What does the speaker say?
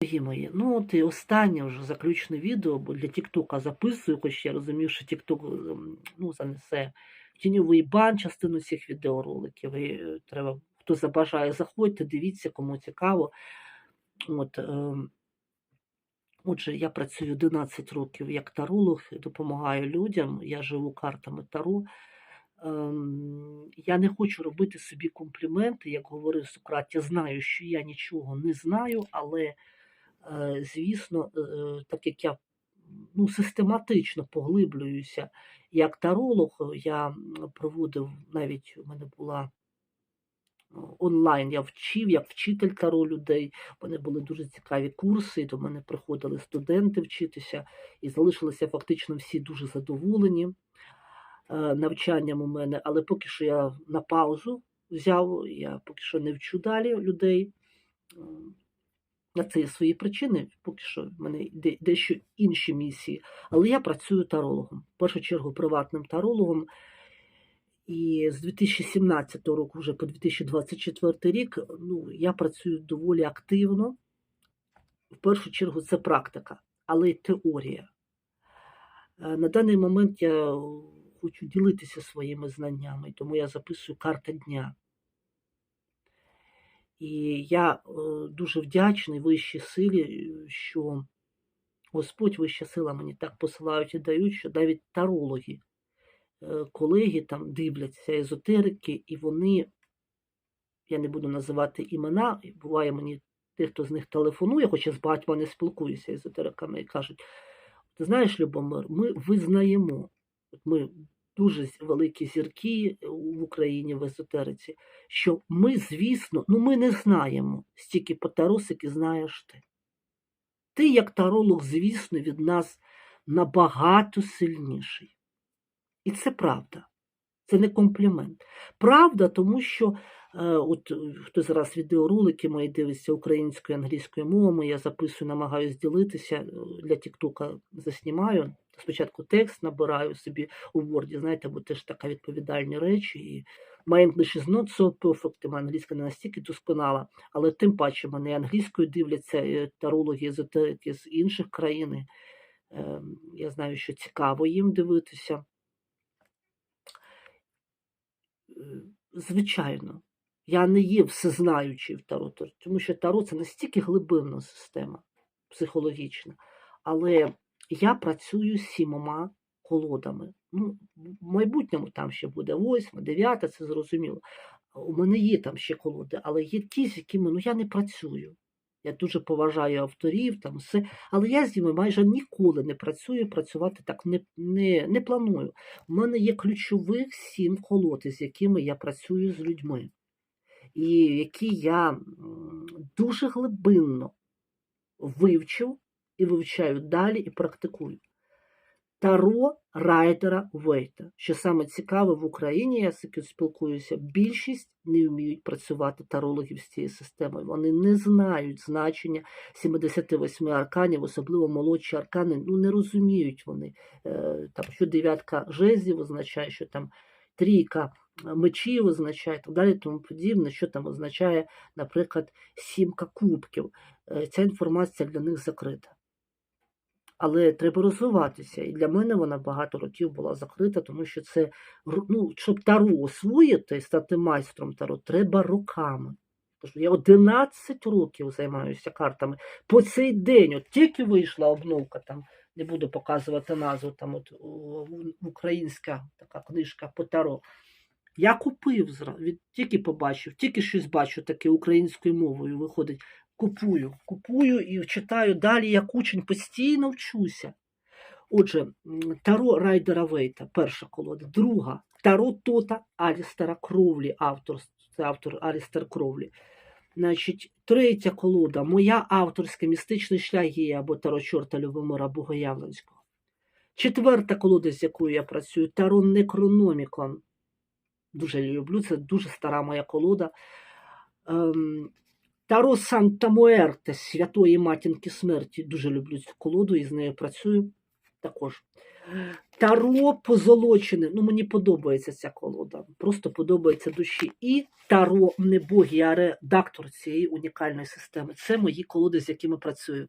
Дорогі мої, ну от і останнє вже заключне відео, бо для Тіктока записую, хоч я розумію, що Тікток ну, занесе тіньовий бан частину цих відеороликів. І е, треба, хто забажає, заходьте, дивіться, кому цікаво. От, ем, отже, я працюю 11 років як таролог, допомагаю людям, я живу картами Таро. Ем, я не хочу робити собі компліменти, як говорив Сократ, я знаю, що я нічого не знаю, але, е, звісно, е, так як я ну, систематично поглиблююся як таролог, я проводив навіть у мене була е, онлайн, я вчив як вчитель таро людей. У мене були дуже цікаві курси, до мене приходили студенти вчитися, і залишилися фактично всі дуже задоволені е, навчанням у мене, але поки що я на паузу взяв, я поки що не вчу далі людей. На це є свої причини, поки що в мене де- дещо інші місії. Але я працюю тарологом, в першу чергу приватним тарологом. І з 2017 року вже по 2024 рік ну, я працюю доволі активно. В першу чергу це практика, але й теорія. Е, На даний момент я хочу ділитися своїми знаннями, тому я записую карта дня. І я е, дуже вдячний вищій силі, е, що Господь вища сила мені так посилають і дають, що навіть тарологи, е, колеги там дивляться, езотерики, і вони, я не буду називати імена, буває мені тих, хто з них телефонує, хоча з багатьма не спілкуюся езотериками, і кажуть: ти знаєш, Любомир, ми визнаємо, от ми дуже великі зірки в Україні в езотериці, що ми, звісно, ну ми не знаємо стільки по таро, знаєш ти. Ти, як таролог, звісно, від нас набагато сильніший. І це правда. Це не комплімент. Правда, тому що е, от е, хто зараз відеоролики мої дивиться українською англійською мовами, я записую, намагаюся ділитися е, для Тіктока заснімаю. Спочатку текст набираю собі у Word, знаєте, бо теж така відповідальні речі. І my English is not so perfect, моя англійська не настільки досконала, але тим паче мене англійською дивляться е, тарологи, езотерики з інших країн. е, Я знаю, що цікаво їм дивитися. Е, Звичайно, я не є всезнаючий в таро, тому що таро це настільки глибинна система психологічна. Але я працюю з сімома колодами. Ну, в майбутньому там ще буде восьма, дев'ята, це зрозуміло. У мене є там ще колоди, але є ті, з якими ну, я не працюю. Я дуже поважаю авторів, там все, але я з ними майже ніколи не працюю, працювати так не, не, не планую. У мене є ключових сім колод, з якими я працюю з людьми, і які я дуже глибинно вивчив і вивчаю далі і практикую. Таро Райдера Вейта. Що саме цікаве в Україні, я спілкуюся, більшість не вміють працювати тарологів з цією системою. Вони не знають значення 78 арканів, особливо молодші аркани, ну не розуміють вони, е, там, що дев'ятка жезлів означає, що там трійка мечів означає, і так далі, тому подібне, що там означає, наприклад, сімка кубків. Е, Ця інформація для них закрита. Але треба розвиватися. І для мене вона багато років була закрита, тому що це ну, щоб таро освоїти стати майстром таро, треба роками. Я 11 років займаюся картами. По цей день, от тільки вийшла обновка, там не буду показувати назву, там от українська така книжка по таро. Я купив від, тільки побачив, тільки щось бачу таке українською мовою виходить. Купую, купую і читаю далі, як учень постійно вчуся. Отже, Таро Райдера Вейта, перша колода. Друга Таро Тота Алістера Кровлі, автор, це автор Алістер Кровлі. Значить, третя колода моя авторська містичний шлях є або Таро Чорта Любомира Богоявленського. Четверта колода, з якою я працюю, Таро Некрономікон. Дуже люблю, це дуже стара моя колода. Ем, Таро Санта Муерте Святої Матінки Смерті. Дуже люблю цю колоду і з нею працюю також. Таро позолочене. Ну, мені подобається ця колода. Просто подобається душі. І Таро Небогі, а редактор цієї унікальної системи. Це мої колоди, з якими працюю.